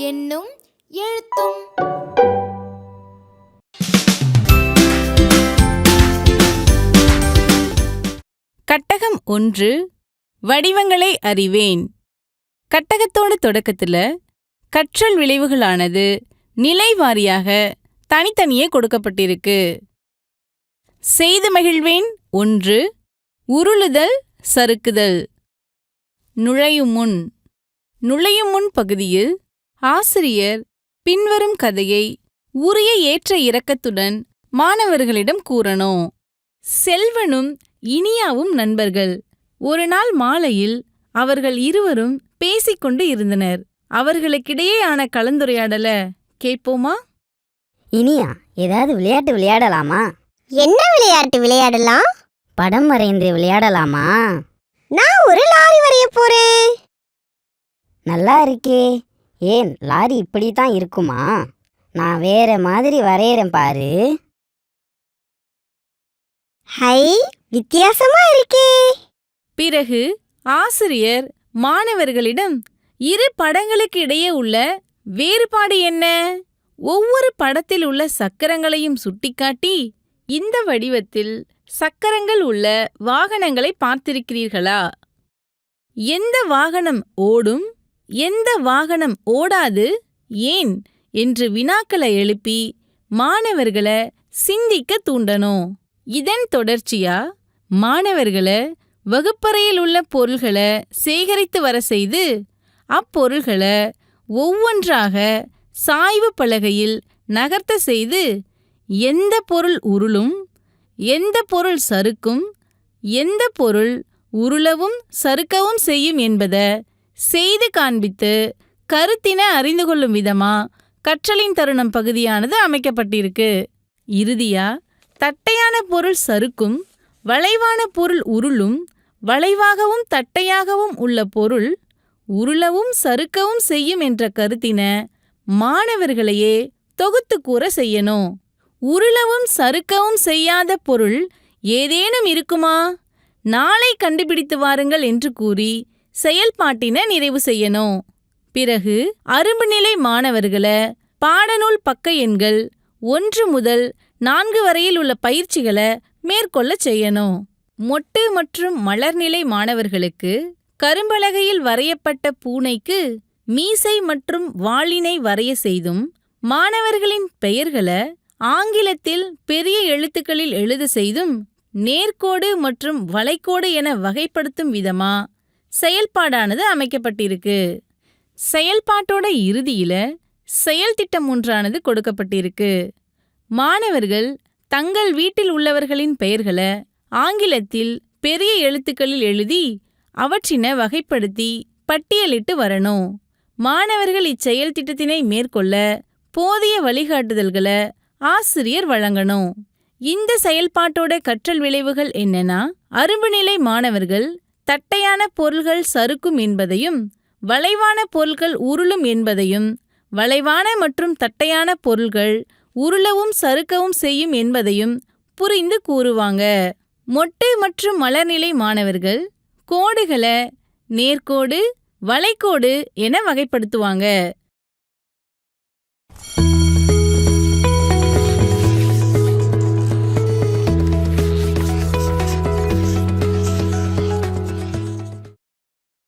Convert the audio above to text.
என்னும் எழுத்தும். கட்டகம் ஒன்று வடிவங்களை அறிவேன். கட்டகத்தோட தொடக்கத்துல கற்றல் விளைவுகளானது நிலை வாரியாக தனித்தனியே கொடுக்கப்பட்டிருக்கு. செய்து மகிழ்வேன் ஒன்று உருளுதல் சறுக்குதல். நுழையும் முன் நுழையும் முன் பகுதியில் ஆசிரியர் பின்வரும் கதையை உரிய ஏற்ற இறக்கத்துடன் மாணவர்களிடம் கூறணும். செல்வனும் இனியாவும் நண்பர்கள். ஒரு நாள் மாலையில் அவர்கள் இருவரும் பேசிக்கொண்டு இருந்தனர். அவர்களுக்கிடையேயான கலந்துரையாடல கேட்போமா? இனியா ஏதாவது விளையாட்டு விளையாடலாமா? என்ன விளையாட்டு விளையாடலாம்? படம் வரைந்து விளையாடலாமா? நான் ஒரு லாரி வரைய போறேன். நல்லா இருக்கே. ஏன் லாரி இப்படி தான் இருக்குமா? நான் வேற மாதிரி வரையறேன் பாரு. ஹை வித்தியாசமா இருக்கே பிறகு ஆசிரியர் மாணவர்களிடம் இரு படங்களுக்கு இடையே உள்ள வேறுபாடு என்ன? ஒவ்வொரு படத்தில் உள்ள சக்கரங்களையும் சுட்டிக்காட்டி இந்த வடிவத்தில் சக்கரங்கள் உள்ள வாகனங்களை பார்த்திருக்கிறீர்களா? எந்த வாகனம் ஓடும்? எந்த வாகனம் ஓடாது? ஏன்? என்று வினாக்களை எழுப்பி மாணவர்களை சிந்திக்க தூண்டணும். இதன் தொடர்ச்சியா? மாணவர்களை வகுப்பறையில் உள்ள பொருள்களை சேகரித்து வர செய்து அப்பொருள்களை ஒவ்வொன்றாக சாய்வு பலகையில் நகர்த்த செய்து எந்த பொருள் உருளும் எந்த பொருள் சறுக்கும் எந்த பொருள் உருளவும் சறுக்கவும் செய்யும் என்பத செய்து காண்பித்து கருத்தின அறிந்து கொள்ளும் விதமா கற்றலின் தருணம் பகுதியானது அமைக்கப்பட்டிருக்கு. இறுதியா தட்டையான பொருள் சறுக்கும் வளைவான பொருள் உருளும் வளைவாகவும் தட்டையாகவும் உள்ள பொருள் உருளவும் சறுக்கவும் செய்யும் என்ற கருத்தின மாணவர்களையே தொகுத்து கூற செய்யணும். உருளவும் சறுக்கவும் செய்யாத பொருள் ஏதேனும் இருக்குமா? நாளை கண்டுபிடித்து வாருங்கள் என்று கூறி செயல்பாட்டின நிறைவு செய்யணும். பிறகு அரும்பு நிலை மாணவர்களை பாடநூல் பக்க எண்கள் ஒன்று முதல் நான்கு வரையில் உள்ள பயிற்சிகளை மேற்கொள்ள செய்யணும். மொட்டு மற்றும் மலர்நிலை மாணவர்களுக்கு கரும்பலகையில் வரையப்பட்ட பூனைக்கு மீசை மற்றும் வாளினை வரைய செய்தும் மாணவர்களின் பெயர்களை ஆங்கிலத்தில் பெரிய எழுத்துக்களில் எழுத செய்தும் நேர்கோடு மற்றும் வளைக்கோடு என வகைப்படுத்தும் விதமா செயல்பாடானது அமைக்கப்பட்டிருக்கு. செயல்பாட்டோட இறுதியில செயல் திட்டம் ஒன்றானது கொடுக்கப்பட்டிருக்கு. மாணவர்கள் தங்கள் வீட்டில் உள்ளவர்களின் பெயர்களை ஆங்கிலத்தில் பெரிய எழுத்துக்களில் எழுதி அவற்றின வகைப்படுத்தி பட்டியலிட்டு வரணும். மாணவர்கள் இச்செயல் திட்டத்தினை மேற்கொள்ள போதிய வழிகாட்டுதல்களை ஆசிரியர் வழங்கணும். இந்த செயல்பாட்டோட கற்றல் விளைவுகள் என்னன்னா அரும்புநிலை மாணவர்கள் தட்டையான பொருள்கள் சறுக்கும் என்பதையும் வளைவான பொருள்கள் உருளும் என்பதையும் வளைவான மற்றும் தட்டையான பொருள்கள் உருளவும் சறுக்கவும் செய்யும் என்பதையும் புரிந்து கூறுவாங்க. மொட்டை மற்றும் மலர்நிலை மாணவர்கள் கோடுகளை நேர்கோடு வளைக்கோடு என வகைப்படுத்துவாங்க.